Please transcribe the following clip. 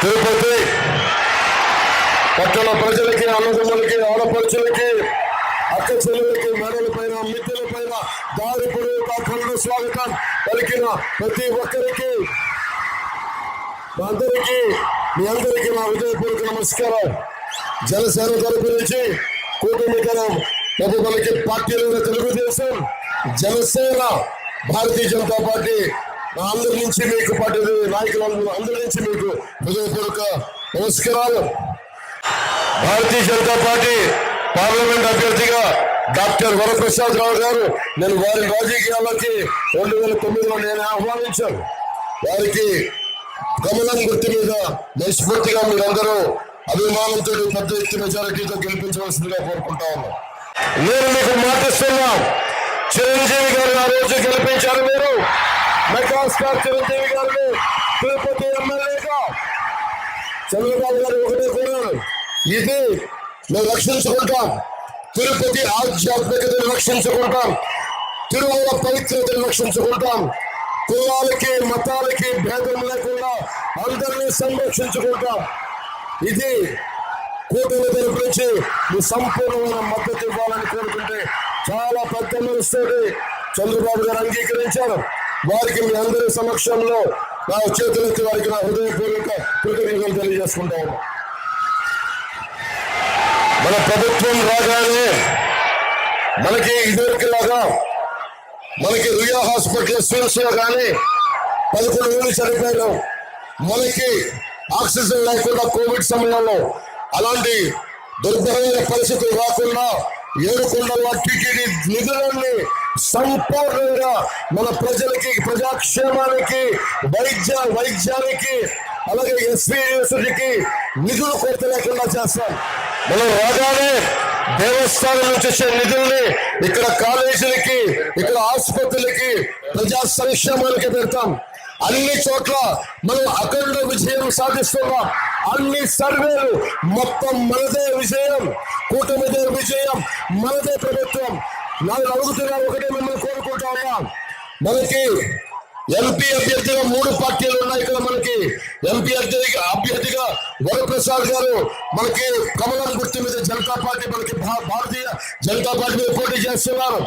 తిరుపతి. పట్టణ ప్రజలకి అన్నదమ్ములకి ఆడపడుచులకి అక్క చెల్లెలకి మెడల పైన మిత్రుల పైన దారి పొడవుతా స్వాగతం పలికిన ప్రతి ఒక్కరికి. అందరికీ మీ అందరికీ నా హృదయపూర్వక నమస్కారం. జనసేన తరపు నుంచి కూటమి తరం పార్టీలు మనకి పార్టీలైన తెలుగుదేశం జనసేన భారతీయ జనతా పార్టీ నా అందరి నుంచి మీకు పార్టీ నాయకులందరూ అందరి నుంచి మీకు హృదయపూర్వక నమస్కారాలు. భారతీయ జనతా పార్టీ పార్లమెంట్ అభ్యర్థిగా డాక్టర్ వరప్రసాద్ రావు గారు నేను వారి రాజకీయాల్లోకి రెండు వేల తొమ్మిదిలో నేను ఆహ్వానించాను. వారికి కమలం గుర్తు మీద మనస్ఫూర్తిగా మీరందరూ అభిమానంతో పెద్ద ఎత్తున మెజారిటీతో గెలిపించవలసిందిగా కోరుకుంటా ఉన్నాం నేను మీకు మాటిస్తున్నా చిరంజీవి గారు ఆ రోజు గెలిపించారు మీరు. మెగాస్టార్ చిరంజీవి గారిని తిరుపతి ఎమ్మెల్యేగా చంద్రబాబు గారు ఒకటే కోరారు. ఇది మేము రక్షించుకుంటాం. తిరుపతి ఆధ్యాత్మికతను రక్షించుకుంటాం. తిరుమల పవిత్రతను రక్షించుకుంటాం. కులాలకి మతాలకి భేదం లేకుండా అందరినీ సంరక్షించుకుంటాం. ఇది కూటమి తరపు నుంచి మీ సంపూర్ణమైన మద్దతు ఇవ్వాలని కోరుకుంటే చాలా పెద్ద మనసుతోటి చంద్రబాబు గారు అంగీకరించారు. వారికి మీ అందరి సమక్షంలో నా చేతులెత్తి వారికి నా హృదయపూర్వక కృతజ్ఞతలు తెలియజేసుకుంటా మన ప్రభుత్వం రాగానే మనకి ఇదివరకు లాగా మనకి రుయా హాస్పిటల్ స్విమ్స్లో కానీ పదకొండు వేలు చనిపోయారు మనకి ఆక్సిజన్ లేకుండా కోవిడ్ సమయంలో అలాంటి దుర్భరమైన పరిస్థితులు రాకుండా ఏడుకొండల టీటీడీ నిధులన్నీ సంపూర్ణంగా మన ప్రజలకి ప్రజాక్షేమానికి వైద్య వైద్యానికి అలాగే ఎస్పీ యూనివర్సిటీకి నిధులు కొరత లేకుండా చేస్తాం. మనం రాగానే దేవస్థానం నుంచి వచ్చే నిధుల్ని ఇక్కడ కాలేజీలకి ఇక్కడ ఆసుపత్రులకి ప్రజా సంక్షేమానికి పెడతాం. అన్ని చోట్ల మనం అఖండ విజయం సాధిస్తున్నాం. అన్ని సర్వేలు మొత్తం మనదే విజయం. కూటమి విజయం మనదే ప్రభుత్వం. నాకు అడుగుతున్నా ఒకటే మిమ్మల్ని కోరుకుంటా ఉన్నాం. మనకి ఎంపీ అభ్యర్థిగా మూడు పార్టీలు ఉన్నాయి ఇక్కడ మనకి. ఎంపీ అభ్యర్థిగా అభ్యర్థిగా వరప్రసాద్ గారు మనకి కమలం గుర్తు మీద జనతా పార్టీ మనకి భా- భారతీయ జనతా పార్టీ మీద పోటీ చేస్తున్నారు.